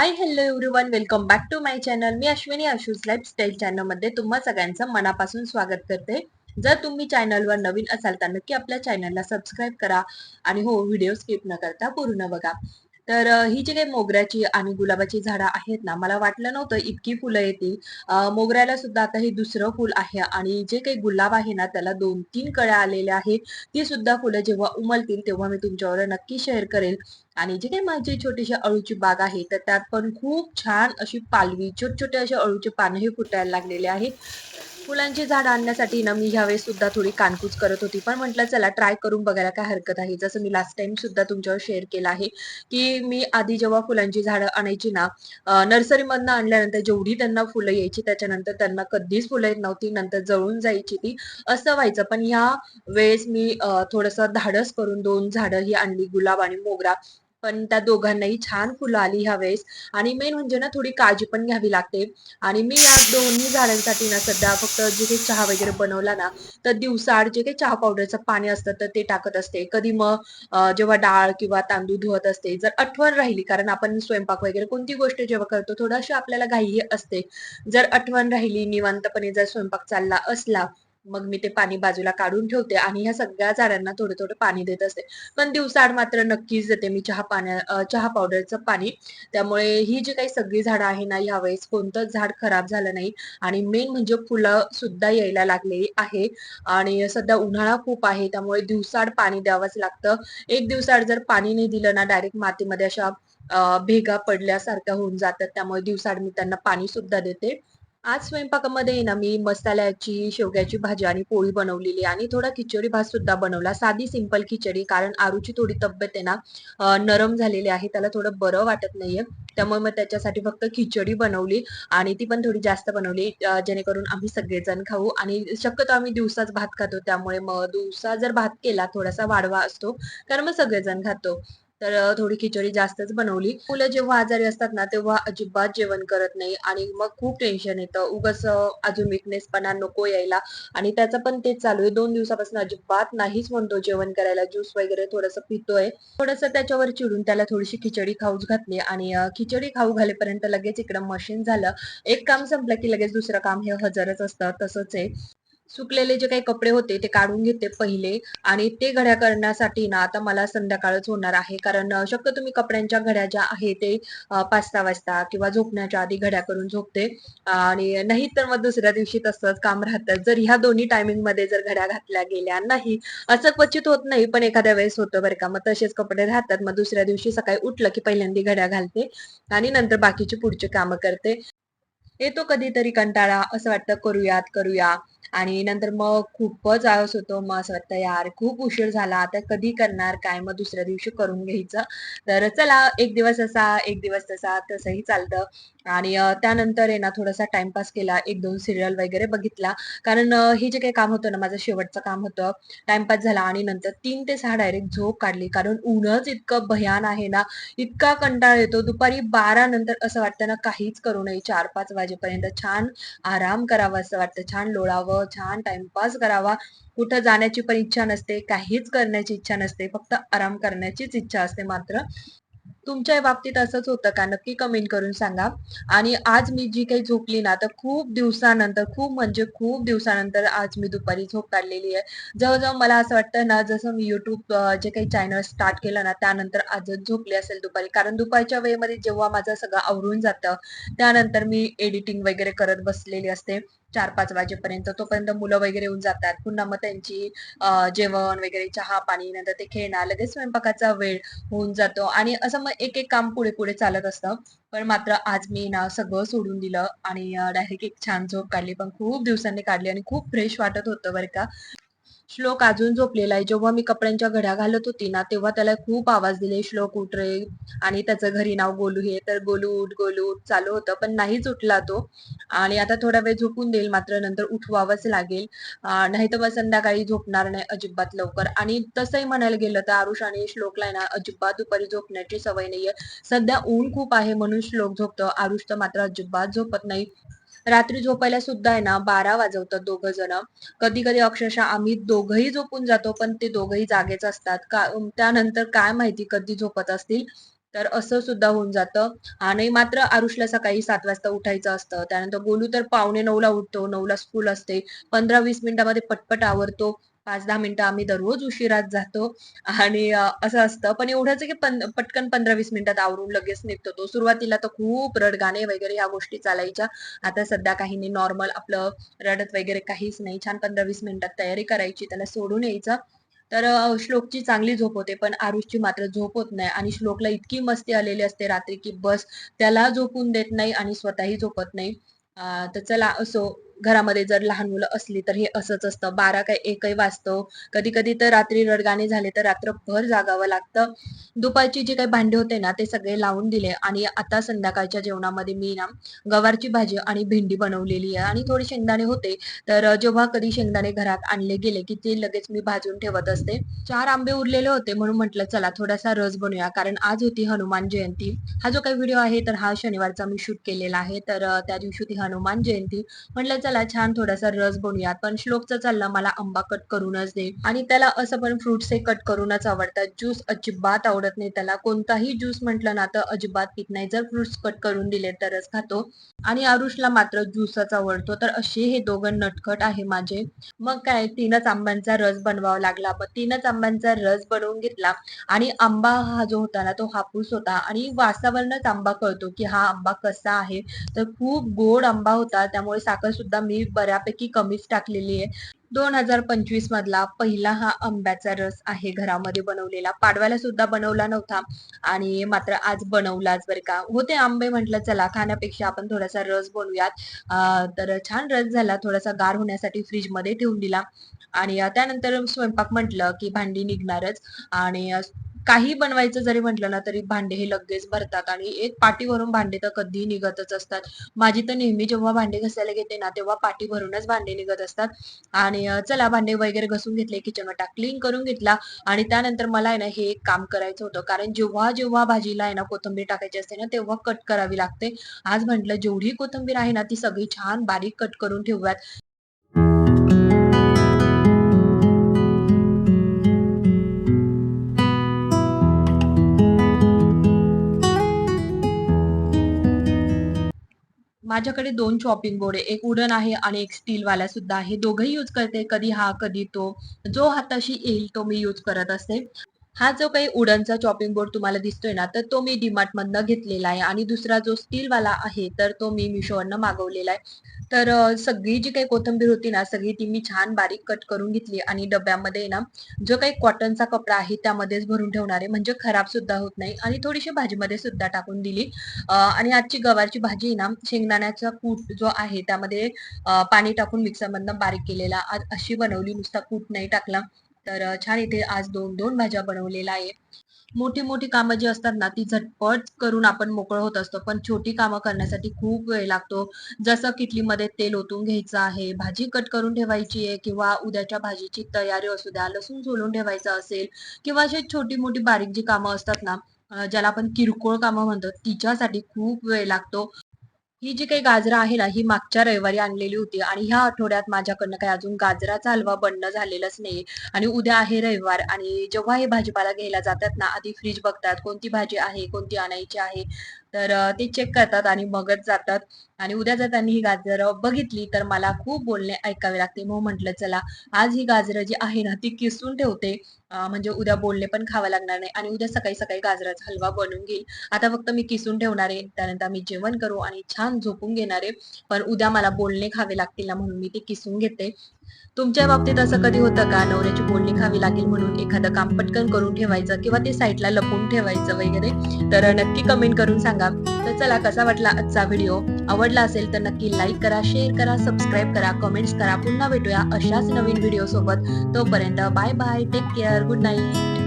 Hi hello everyone welcome back to my channel me Ashwini Ashu's lifestyle चॅनलमध्ये तुम्हा सगळ्यांचं मनापासून स्वागत करते. जर तुम्ही चॅनलवर नवीन असाल तर नक्की आपल्या चॅनलला सबस्क्राईब करा. आणि हो व्हिडिओ स्किप न करता पूर्ण बघा. तर ही जी काही मोगऱ्याची आणि गुलाबाची झाडं आहेत ना मला वाटलं नव्हतं इतकी फुलं येतील. मोगऱ्याला सुद्धा आता हे दुसरं फुल आहे आणि जे काही गुलाब आहे ना त्याला दोन तीन कळ्या आलेल्या आहेत. ती सुद्धा फुलं जेव्हा उमलतील तेव्हा मी तुमच्यावर नक्की शेअर करेल आणि जी काही माझी छोटीशी अळूची बाग आहे तर त्यात पण खूप छान अशी पालवी छोट छोटे असे अळूचे हे फुटायला लागलेले आहेत. फुलांची झाड आणण्यासाठी ना मी ह्यावेळेस सुद्धा थोडी कानकूच करत होती. पण म्हटलं चला ट्राय करून बघायला काय हरकत आहे. जसं मी लास्ट टाइम सुद्धा तुमच्यावर शेअर केलं आहे की मी आधी जेव्हा फुलांची झाडं आणायची ना नर्सरीमधनं आणल्यानंतर जेवढी त्यांना फुलं यायची त्याच्यानंतर त्यांना कधीच फुलं येत नव्हती नंतर जळून जायची ती असं व्हायचं. पण ह्या वेळेस मी थोडस धाडस करून दोन झाडं ही आणली गुलाब आणि मोगरा. पण त्या दोघांनाही छान फुलं आली ह्या वेळेस आणि मेन म्हणजे ना थोडी काळजी पण घ्यावी लागते. आणि मी या दोन्ही झाडांसाठी ना सध्या फक्त जे काही चहा वगैरे बनवला ना तर दिवसाआड जे काही चहा पावडरचं पाणी असतं तर ते टाकत असते. कधी मग जेव्हा डाळ किंवा तांदूळ धुवत असते जर आठवण राहिली कारण आपण स्वयंपाक वगैरे कोणती गोष्ट जेव्हा करतो थोडीशी आपल्याला घाई असते. जर आठवण राहिली निवांतपणे जर स्वयंपाक चालला असला मग मी ते पाणी बाजूला काढून ठेवते आणि ह्या सगळ्या झाडांना थोडं थोडं पाणी देत असते. पण दिवसाआड मात्र नक्कीच देते मी चहा पाण्या चहा पावडरचं पाणी. त्यामुळे ही जी काही सगळी झाडं आहे ना यावेळेस कोणतंच झाड खराब झालं नाही. आणि मेन म्हणजे फुलं सुद्धा यायला लागलेली आहे. आणि सध्या उन्हाळा खूप आहे त्यामुळे दिवसाआड पाणी द्यावंच लागतं. एक दिवसाआड जर पाणी नाही दिलं ना डायरेक्ट मातीमध्ये अशा भेगा पडल्यासारख्या होऊन जातात त्यामुळे दिवसाआड मी त्यांना पाणी सुद्धा देते. आज स्वयंपाकामध्ये ना मी मसाल्याची शेवग्याची भाजी आणि पोळी बनवलेली आणि थोडा खिचडी भात सुद्धा बनवला. साधी सिंपल खिचडी कारण आरूची थोडी तब्येत आहे ना नरम झालेली आहे त्याला थोडं बरं वाटत नाहीये. त्यामुळे मग त्याच्यासाठी फक्त खिचडी बनवली आणि ती पण थोडी जास्त बनवली जेणेकरून आम्ही सगळेजण खाऊ आणि शक्यतो आम्ही दिवसाच भात खातो. त्यामुळे मग दिवसा जर भात केला थोडासा वाढवा असतो कारण मग सगळेजण खातो. तर थोडी खिचडी जास्तच बनवली. मुलं जेव्हा आजारी असतात ना तेव्हा अजिबात जेवण करत नाही आणि मग खूप टेन्शन येतं. उगस अजून विकनेसपणा नको यायला आणि त्याचं पण तेच चालू आहे. दोन दिवसापासून अजिबात नाहीच म्हणतो जेवण करायला. ज्यूस वगैरे थोडंसं पितोय. थोडंसं त्याच्यावर चिडून त्याला थोडीशी खिचडी खाऊच घातली आणि खिचडी खाऊ घालेपर्यंत लगेच इकडं मशीन झालं. एक काम संपलं की लगेच दुसरं काम हे हजरच असतं. तसंच आहे. सुकलेले जे काही कपडे होते ते काढून घेते पहिले. आणि ते घड्या करण्यासाठी ना आता मला संध्याकाळच होणार आहे. कारण शक्य शक्यतो कपड्यांच्या घड्या ज्या आहे ते पाच सहा वाजता किंवा झोपण्याच्या आधी घड्या करून झोपते. आणि नाही तर मग दुसऱ्या दिवशी तसंच काम राहतं जर ह्या दोन्ही टायमिंगमध्ये जर घड्या घातल्या गेल्या नाही असं क्वचित होत नाही पण एखाद्या वेळेस होतं बरं का. मग तसेच कपडे राहतात. मग दुसऱ्या दिवशी सकाळी उठलं की पहिल्यांदा घड्या घालते आणि नंतर बाकीची पुढची कामं करते. येतो कधीतरी कंटाळा असं वाटतं करूयात करूया. आणि नंतर मग खूपच आळस होतो. मग असं वाटतं यार खूप उशीर झाला. आता कधी करणार? काय? मग दुसऱ्या दिवशी करून घ्यायचं. तर चला एक दिवस असा एक दिवस तसा तसंही चालतं. आणि त्यानंतर आहे ना थोडासा टाइमपास केला. एक दोन सिरियल वगैरे बघितला. कारण हे जे काही काम होतं ना माझं शेवटचं काम होतं टाइमपास झाला आणि नंतर तीन ते सहा डायरेक्ट झोप काढली. कारण ऊनच इतकं भयान आहे ना इतका कंटाळा येतो. दुपारी बारा नंतर असं वाटतं ना काहीच करू नये. चार पाच वाजेपर्यंत छान आराम करावा असं वाटतं. छान लोळावं छान टाइमपास करावा. कुठं जाण्याची पण इच्छा नसते काहीच करण्याची इच्छा नसते फक्त आराम करण्याचीच इच्छा असते मात्र. तुमच्या बाबतीत असंच होतं का? नक्की कमेंट करून सांगा. आणि आज मी जी काही झोपली ना तर खूप दिवसानंतर खूप म्हणजे खूप दिवसानंतर आज मी दुपारी झोप काढलेली आहे. जवळजवळ मला असं वाटतं ना जसं मी युट्यूब जे काही चॅनल स्टार्ट केलं ना त्यानंतर आजच झोपली असेल दुपारी. कारण दुपारच्या वेळेमध्ये जेव्हा माझं सगळं आवरून जातं त्यानंतर मी एडिटिंग वगैरे करत बसलेली असते. चार पाच वाजेपर्यंत तोपर्यंत मुलं वगैरे येऊन जातात. पुन्हा मग त्यांची जेवण वगैरे चहा पाणी नंतर ते खेळणार लगेच स्वयंपाकाचा वेळ होऊन जातो. आणि असं मग एक एक काम पुढे पुढे चालत असतं. पण मात्र आज मी ना सगळं सोडून दिलं आणि डायरेक्ट एक छान झोप काढली. पण खूप दिवसांनी काढली आणि खूप फ्रेश वाटत होतं बरं का. श्लोक अजून झोपलेला आहे. जेव्हा मी कपड्यांच्या घड्या घालत होती ना तेव्हा त्याला खूप आवाज दिले श्लोक उठ रे. आणि त्याचं घरी नाव गोलू हे तर गोलू उठ गोलू उठ चालू होतं. पण नाहीच उठला तो. आणि आता थोडा वेळ झोपून देईल मात्र नंतर उठवावंच लागेल. नाही तर मग संध्याकाळी झोपणार नाही अजिबात लवकर. आणि तसंही म्हणायला गेलं तर आरुष आणि श्लोकला आहे ना अजिबात दुपारी झोपण्याची सवय नाहीये. सध्या ऊन खूप आहे म्हणून श्लोक झोपतो. आरुष तर मात्र अजिबात झोपत नाही. रात्री झोपायला सुद्धा आहे ना बारा वाजवतात दोघं जण. कधी कधी अक्षरशः आम्ही दोघंही झोपून जातो पण ते दोघंही जागेच असतात. का त्यानंतर काय माहिती कधी झोपत असतील? तर असं सुद्धा होऊन जातं. आणि मात्र आरुषला सकाळी सात वाजता उठायचं असतं. त्यानंतर गोलू तर पावणे नऊला उठतो नऊला स्कूल असते. पंधरा वीस मिनिटामध्ये पटपट आवरतो. पाच दहा मिनिटं आम्ही दररोज उशिरात जातो. आणि असं असतं. पण एवढंच की पन, पटकन पंधरा वीस मिनिटात आवरून लगेच निघतो. तो सुरुवातीला तर खूप रडगाणे वगैरे ह्या गोष्टी चालायच्या. आता सध्या काही नाही. नॉर्मल आपलं रडत वगैरे काहीच नाही. छान पंधरा वीस मिनिटात तयारी करायची. त्याला सोडून यायचं. तर श्लोकची चांगली झोप होते. पण आरुषची मात्र झोप होत नाही. आणि श्लोकला इतकी मस्ती आलेली असते रात्री की बस त्याला झोपून देत नाही आणि स्वतःही झोपत नाही. तर चला असो. घरामध्ये जर लहान मुलं असली तर हे असंच असतं. बारा काय एकही वाजतो. कधी कधी तर रात्री रडगाणे झाले तर रात्रभर जागावं लागतं. दुपारची जी काही भांडी होते ना ते सगळे लावून दिले. आणि आता संध्याकाळच्या जेवणामध्ये मी ना गवारची भाजी आणि भेंडी बनवलेली आहे. आणि थोडे शेंगदाणे होते. तर जेव्हा कधी शेंगदाणे घरात आणले गेले की ते लगेच मी भाजून ठेवत असते. चार आंबे उरलेले होते म्हणून म्हटलं चला थोडासा रस बनवूया. कारण आज होती हनुमान जयंती. हा जो काही व्हिडिओ आहे तर हा शनिवारचा मी शूट केलेला आहे. तर त्या दिवशी होती हनुमान जयंती. म्हटलं चला छान थोडासा रस बनवूयात. पण श्लोकचं चाललं मला आंबा कट करूनच दे. आणि त्याला असं पण फ्रुट्स हे कट करूनच आवडतात. ज्यूस अजिबात आवडत नाही. त्याला कोणताही ज्यूस म्हटलं ना तर अजिबात पित नाही. जर फ्रुट्स कट करून दिले तरच खातो. आणि आरुषला मात्र ज्यूसच आवडतो. तर असे हे दोघं नटखट आहे माझे. मग काय तीनच आंब्यांचा रस बनवावा लागला. मग तीनच आंब्यांचा रस बनवून घेतला. आणि आंबा हा जो होता ना तो हापूस होता. आणि वासावरनच आंबा कळतो की हा आंबा कसा आहे. तर खूप गोड आंबा होता. त्यामुळे साखर सुद्धा मी बऱ्यापैकी कमीच टाकलेली आहे. दोन हजार पंचवीस मधला पहिला हा आंब्याचा रस आहे घरामध्ये बनवलेला. पाडव्याला सुद्धा बनवला नव्हता आणि मात्र आज बनवलाच बरं का. होते आंबे म्हटलं चला खाण्यापेक्षा आपण थोडासा रस बनवूयात. तर छान रस झाला थोडासा गार होण्यासाठी फ्रीजमध्ये ठेवून दिला. आणि त्यानंतर स्वयंपाक म्हटलं की भांडी निघणारच. आणि काही बनवायचं जरी म्हटलं ना तरी भांडे हे लगेच भरतात आणि एक पाटीवरून भांडे तर कधी निघतच असतात. माझी तर नेहमी जेव्हा भांडे घासायला घेते ना तेव्हा पाटी भरूनच भांडे निघत असतात. आणि चला भांडे वगैरे घासून घेतले किचन वाटा क्लीन करून घेतला आणि त्यानंतर मला आहे ना हे एक काम करायचं होतं. कारण जेव्हा जेव्हा भाजीला आहे ना कोथिंबीर टाकायची असते ना तेव्हा कट करावी लागते. आज म्हटलं जेवढी कोथिंबीर आहे ना ती सगळी छान बारीक कट करून ठेवूयात. माझ्याकडे दोन चॉपिंग बोर्ड आहे एक उडन आहे आणि एक स्टील वाला सुद्धा आहे. दोघंही यूज करते कधी हा कधी तो. जो हाताशी येईल तो मी यूज करत असते. हा जो काही उडनचा चॉपिंग बोर्ड तुम्हाला दिसतोय ना तर तो मी डीमार्ट मधनं घेतलेला आहे. आणि दुसरा जो स्टील वाला आहे तर तो मी मिशोवरनं मागवलेला आहे. तर सगळी जी काही कोथिंबीर होती ना सगळी ती मी छान बारीक कट करून घेतली आणि डब्यामध्ये ना जो काही कॉटनचा कपडा आहे त्यामध्येच भरून ठेवणार आहे म्हणजे खराब सुद्धा होत नाही आणि थोडीशी भाजीमध्ये सुद्धा टाकून दिली. आणि आजची गवारची भाजी आहे ना शेंगदाण्याचा कूट जो आहे त्यामध्ये पाणी टाकून मिक्सरमधनं बारीक केलेला अशी बनवली नुसता कूट नाही टाकला. तर छान इथे आज दोन दोन भाज्या बनवलेल्या आहे मोठी मोठी कामं जी असतात ना ती झटपट करून आपण मोकळं होत असतो. पण छोटी कामं करण्यासाठी खूप वेळ लागतो. जसं किटलीमध्ये तेल ओतून घ्यायचं आहे भाजी कट करून ठेवायची आहे किंवा उद्याच्या भाजीची तयारी असू द्या लसूण सोलून ठेवायचं असेल किंवा अशी छोटी मोठी बारीक जी कामं असतात ना ज्याला आपण किरकोळ कामं म्हणतो तिच्यासाठी खूप वेळ लागतो. ही जी काही गाजरं आहे ना, ही मागच्या रविवारी आणलेली होती आणि ह्या आठवड्यात माझ्याकडनं काही अजून गाजराचा हलवा बनणं झालेलाच नाही आणि उद्या आहे रविवार आणि जेव्हा हे भाजीपाला घ्यायला जातात ना, आधी फ्रीज बघतात कोणती भाजी आहे, कोणती आणायची आहे. तर ते चेक करतात आणि मगच जातात आणि उद्या जर त्यांनी ही गाजरं बघितली, तर मला खूप बोलणे ऐकावे लागते. मग म्हटलं चला, आज ही गाजरं जी आहे ना, ती किसून ठेवते. म्हणजे उद्या बोलणे पण खावं लागणार नाही आणि उद्या सकाळी-सकाळी गाजराचा हलवा बनवून घेईल. आता फक्त मी किसून ठेवणार आहे. त्यानंतर मी जेवण करू आणि छान झोपून घेणार आहे. पण उद्या मला बोलणे खावे लागतील ना, म्हणून मी ते किसून घेते. तुमच्या बाबतीत असं कधी होतं का नवऱ्याची बोलणी खावी लागेल म्हणून एखादं काम पटकन करून ठेवायचं किंवा ते साईडला लपवून ठेवायचं वगैरे? तर नक्की कमेंट करून सांगा. तर चला कसा वाटला आजचा व्हिडिओ? आवडला असेल तर नक्की लाईक करा, शेअर करा, सबस्क्राईब करा, कमेंट्स करा. पुन्हा भेटूया अशाच नवीन व्हिडिओ सोबत. तोपर्यंत bye bye. Take care. Good night.